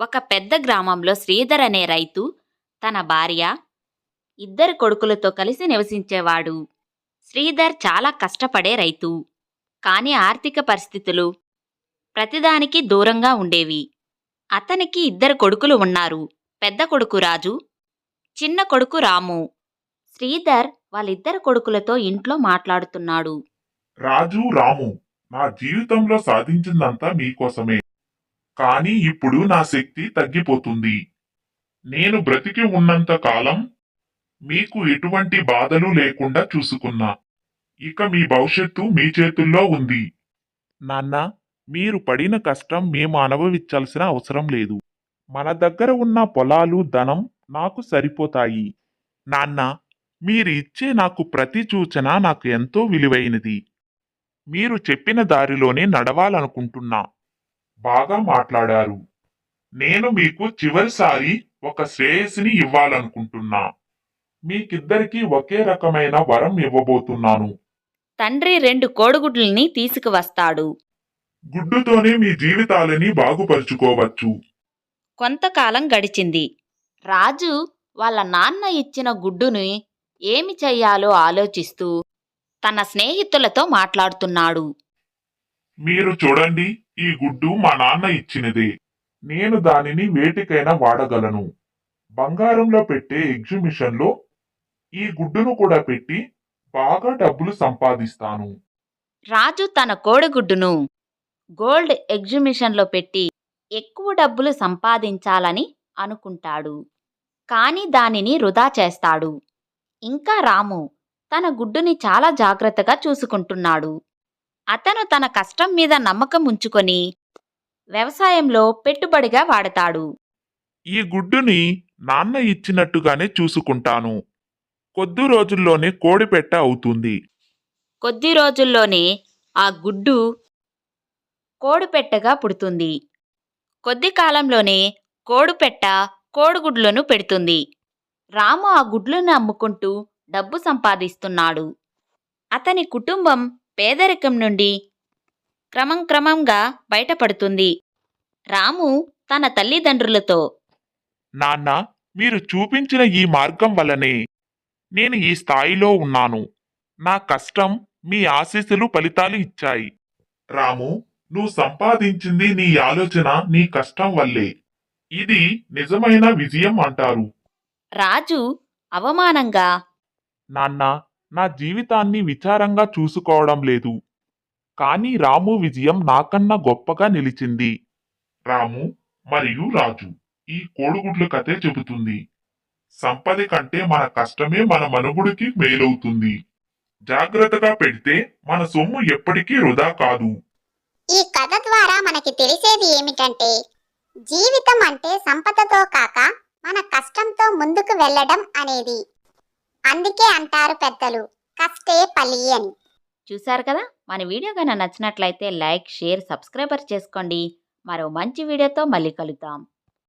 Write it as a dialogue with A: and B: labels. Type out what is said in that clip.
A: ఒక పెద్ద గ్రామంలో శ్రీధర్ అనే రైతు తన భార్య ఇద్దరు కొడుకులతో కలిసి నివసించేవాడు. శ్రీధర్ చాలా కష్టపడే రైతు. కానీ ఆర్థిక పరిస్థితులు ప్రతిదానికి దూరంగా ఉండేవి. అతనికి ఇద్దరు కొడుకులు ఉన్నారు. పెద్ద కొడుకు రాజు చిన్న కొడుకు రాము. శ్రీధర్ వాళ్ళిద్దరు కొడుకులతో ఇంట్లో మాట్లాడుతున్నాడు.
B: రాజు రాము నా జీవితంలో సాధించిందంతా మీకోసమే. కానీ ఇప్పుడు నా శక్తి తగ్గిపోతుంది. నేను బ్రతికి ఉన్నంత కాలం మీకు ఎటువంటి బాధలు లేకుండా చూసుకున్నా. ఇక మీ భవిష్యత్తు మీ చేతుల్లో ఉంది. నాన్న మీరు పడిన కష్టం మేము అనుభవించాల్సిన అవసరం లేదు. మన దగ్గర ఉన్న పొలాలు ధనం నాకు సరిపోతాయి. నాన్న మీరు ఇచ్చే నాకు ప్రతి సూచన నాకు ఎంతో విలువైనది. మీరు చెప్పిన దారిలోనే నడవాలనుకుంటున్నా. బాగా మాట్లాడారు. నేను మీకు చివరిసారి ఒక శ్రేయస్సుని ఇవ్వాలనుకుంటున్నా. మీకిద్దరికి ఒకే రకమైన వరం ఇవ్వబోతున్నాను.
A: తండ్రి రెండు కోడిగుడ్లని తీసుకువస్తాడు.
B: గుడ్డుతోనే మీ జీవితాలని బాగుపరుచుకోవచ్చు.
A: కొంతకాలం గడిచింది. రాజు వాళ్ళ నాన్న ఇచ్చిన గుడ్డుని ఏమి చెయ్యాలో ఆలోచిస్తూ తన స్నేహితులతో మాట్లాడుతున్నాడు.
B: మీరు చూడండి. ఈ గుడ్డు మా నాన్న ఇచ్చినదే. నేను దానిని వేటికైనా వాడగలను. బంగారంలో పెట్టే ఎగ్జిబిషన్లో ఈ గుడ్డును కూడా పెట్టి బాగా డబ్బులు సంపాదిస్తాను.
A: రాజు తన కోడిగుడ్డును గోల్డ్ ఎగ్జిబిషన్లో పెట్టి ఎక్కువ డబ్బులు సంపాదించాలని అనుకుంటాడు. కానీ దానిని వృధా చేస్తాడు. ఇంకా రాము తన గుడ్డుని చాలా జాగ్రత్తగా చూసుకుంటున్నాడు. అతను తన కష్టం మీద నమ్మకం ఉంచుకొని వ్యవసాయంలో పెట్టుబడిగా వాడతాడు.
B: ఈ గుడ్డుని నాన్న ఇచ్చినట్టుగానే చూసుకుంటాను. కొద్ది రోజుల్లోనే కోడిపెట్ట అవుతుంది.
A: కొద్ది రోజుల్లోనే ఆ గుడ్డు కోడిపెట్టగా పుడుతుంది. కొద్ది కాలంలోనే కోడిపెట్ట కోడిగుడ్లను పెడుతుంది. రాము ఆ గుడ్లను అమ్ముకుంటూ డబ్బు సంపాదిస్తున్నాడు. అతని కుటుంబం పేదరికం నుండి క్రమం క్రమంగా బయటపడుతుంది. రాము తన తల్లిదండ్రులతో
B: నాన్న మీరు చూపించిన ఈ మార్గం వల్లనే నేను ఈ స్థాయిలో ఉన్నాను. నా కష్టం మీ ఆశీస్సులు ఫలితాలు ఇచ్చాయి. రాము నువ్వు సంపాదించింది నీ ఆలోచన నీ కష్టం వల్లే. ఇది నిజమైన విజయం అంటారు.
A: రాజు అవమానంగా
B: నాన్న నా జీవితాన్ని విచారంగా చూసుకోవడం లేదు. కానీ రాము విజయం నాకన్నా గొప్పగా నిలిచింది. రాము మరియు రాజు ఈ కోడిగుడ్ల కథే చెబుతుంది. సంపద కంటే మన కష్టమే మన మనుగుడికి మేలవుతుంది. జాగ్రత్తగా పెడితే మన సొమ్ము ఎప్పటికీ వృధా కాదు.
C: ఈ కథ ద్వారా మనకి తెలిసేది ఏమిటంటే జీవితం అంటే సంపదతో కాక మన కష్టంతో ముందుకు వెళ్ళడం అనేది. అందుకే అంటారు పెద్దలు కష్టే పలి అని.
A: చూశారు కదా? మన వీడియో కనుక నచ్చినట్లయితే లైక్ షేర్ సబ్స్క్రైబర్ చేసుకోండి. మరో మంచి వీడియోతో మళ్ళీ కలుద్దాం.